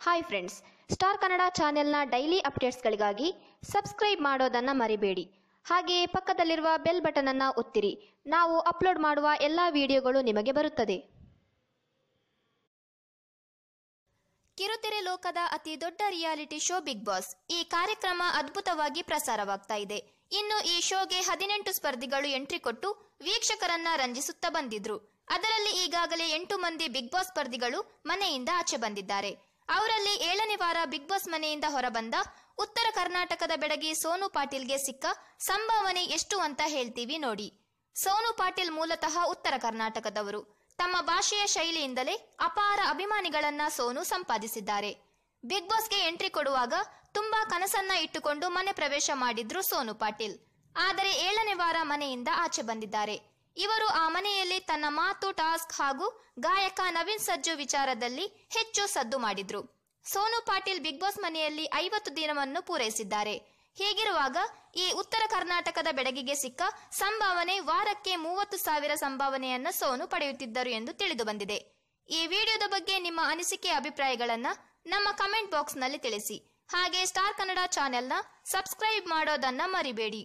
Hi friends star Kannada ಚಾನೆಲ್ನ daily ಅಪ್ಡೇಟ್ಸ್ಗಳಿಗಾಗಿ subscribe ಮಾಡೋದನ್ನು ಮರಿಬೇಡಿ. ಹಾಗೆಯೇ ಪಕ್ಕದಲ್ಲಿರುವ ಬೆಲ್ ಬಟನನ್ನು ಒತ್ತಿರಿ. ನಾವು ಅಪ್ಲೋಡ್ ಮಾಡುವ ಎಲ್ಲ ವಿಡಿಯೋಗಳು ನಿಮಗೆ ಬರುತ್ತದೆ. ಕಿರುತೆರೆ ಲೋಕದ ಅತಿ ದೊಡ್ಡ ರಿಯಾಲಿಟಿ ಶೋ ಬಿಗ್ ಬಾಸ್ ಈ ಕಾರ್ಯಕ್ರಮ ಅದ್ಭುತವಾಗಿ ಪ್ರಸಾರವಾಗ್ತಾ ಇದೆ. ಇನ್ನು ಈ ಶೋಗೆ ಹದಿನೆಂಟು ಸ್ಪರ್ಧಿಗಳು ಎಂಟ್ರಿ ಕೊಟ್ಟು ವೀಕ್ಷಕರನ್ನ ರಂಜಿಸುತ್ತಾ ಬಂದಿದ್ರು. ಅದರಲ್ಲಿ ಈಗಾಗಲೇ ಎಂಟು ಮಂದಿ ಬಿಗ್ ಬಾಸ್ ಸ್ಪರ್ಧಿಗಳು ಮನೆಯಿಂದ ಆಚೆ ಬಂದಿದ್ದಾರೆ. ಅವರಲ್ಲಿ ಏಳನೇ ವಾರ ಬಿಗ್ ಬಾಸ್ ಮನೆಯಿಂದ ಹೊರಬಂದ ಉತ್ತರ ಕರ್ನಾಟಕದ ಬೆಡಗಿ ಸೋನು ಪಾಟೀಲ್ಗೆ ಸಿಕ್ಕ ಸಂಭಾವನೆ ಎಷ್ಟು ಅಂತ ಹೇಳ್ತೀವಿ ನೋಡಿ. ಸೋನು ಪಾಟೀಲ್ ಮೂಲತಃ ಉತ್ತರ ಕರ್ನಾಟಕದವರು. ತಮ್ಮ ಭಾಷೆಯ ಶೈಲಿಯಿಂದಲೇ ಅಪಾರ ಅಭಿಮಾನಿಗಳನ್ನ ಸೋನು ಸಂಪಾದಿಸಿದ್ದಾರೆ. ಬಿಗ್ ಬಾಸ್ಗೆ ಎಂಟ್ರಿ ಕೊಡುವಾಗ ತುಂಬಾ ಕನಸನ್ನ ಇಟ್ಟುಕೊಂಡು ಮನೆ ಪ್ರವೇಶ ಮಾಡಿದ್ರು ಸೋನು ಪಾಟೀಲ್. ಆದರೆ ಏಳನೇ ವಾರ ಮನೆಯಿಂದ ಆಚೆ ಬಂದಿದ್ದಾರೆ. ಇವರು ಆ ಮನೆಯಲ್ಲಿ ತನ್ನ ಮಾತು, ಟಾಸ್ಕ್ ಹಾಗೂ ಗಾಯಕ ನವೀನ್ ಸಜ್ಜು ವಿಚಾರದಲ್ಲಿ ಹೆಚ್ಚು ಸದ್ದು ಮಾಡಿದ್ರು. ಸೋನು ಪಾಟೀಲ್ ಬಿಗ್ ಬಾಸ್ ಮನೆಯಲ್ಲಿ ಐವತ್ತು ದಿನವನ್ನು ಪೂರೈಸಿದ್ದಾರೆ. ಹೀಗಿರುವಾಗ ಈ ಉತ್ತರ ಕರ್ನಾಟಕದ ಬೆಡಗಿಗೆ ಸಿಕ್ಕ ಸಂಭಾವನೆ ವಾರಕ್ಕೆ ಮೂವತ್ತು ಸಾವಿರ ಸಂಭಾವನೆಯನ್ನ ಸೋನು ಪಡೆಯುತ್ತಿದ್ದರು ಎಂದು ತಿಳಿದು ಬಂದಿದೆ. ಈ ವಿಡಿಯೋದ ಬಗ್ಗೆ ನಿಮ್ಮ ಅನಿಸಿಕೆ, ಅಭಿಪ್ರಾಯಗಳನ್ನ ನಮ್ಮ ಕಮೆಂಟ್ ಬಾಕ್ಸ್ನಲ್ಲಿ ತಿಳಿಸಿ. ಹಾಗೆ ಸ್ಟಾರ್ ಕನ್ನಡ ಚಾನೆಲ್ನ ಸಬ್ಸ್ಕ್ರೈಬ್ ಮಾಡೋದನ್ನ ಮರಿಬೇಡಿ.